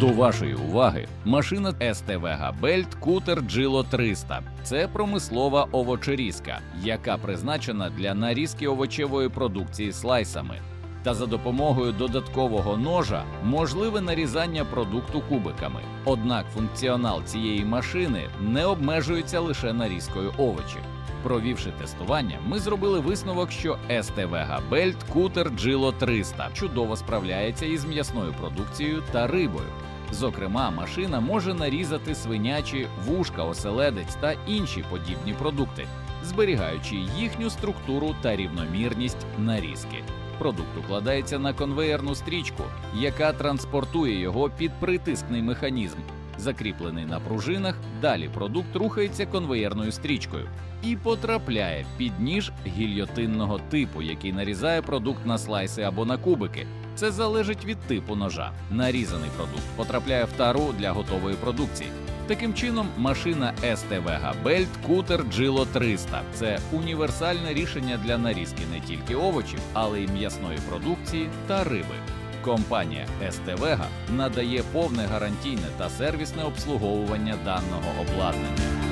До вашої уваги машина СТВ Габельт Кутер Джило 300. Це промислова овочерізка, яка призначена для нарізки овочевої продукції слайсами. Та за допомогою додаткового ножа можливе нарізання продукту кубиками. Однак функціонал цієї машини не обмежується лише нарізкою овочів. Провівши тестування, ми зробили висновок, що СТВ Бельт Кутер Джило 300 чудово справляється із м'ясною продукцією та рибою. Зокрема, машина може нарізати свинячі, вушка, оселедець та інші подібні продукти, зберігаючи їхню структуру та рівномірність нарізки. Продукт укладається на конвеєрну стрічку, яка транспортує його під притискний механізм, закріплений на пружинах. Далі продукт рухається конвеєрною стрічкою і потрапляє під ніж гільйотинного типу, який нарізає продукт на слайси або на кубики. Це залежить від типу ножа. Нарізаний продукт потрапляє в тару для готової продукції. Таким чином, машина STV Бельт Кутер Джило 300 – це універсальне рішення для нарізки не тільки овочів, але й м'ясної продукції та риби. Компанія СТВ надає повне гарантійне та сервісне обслуговування даного обладнання.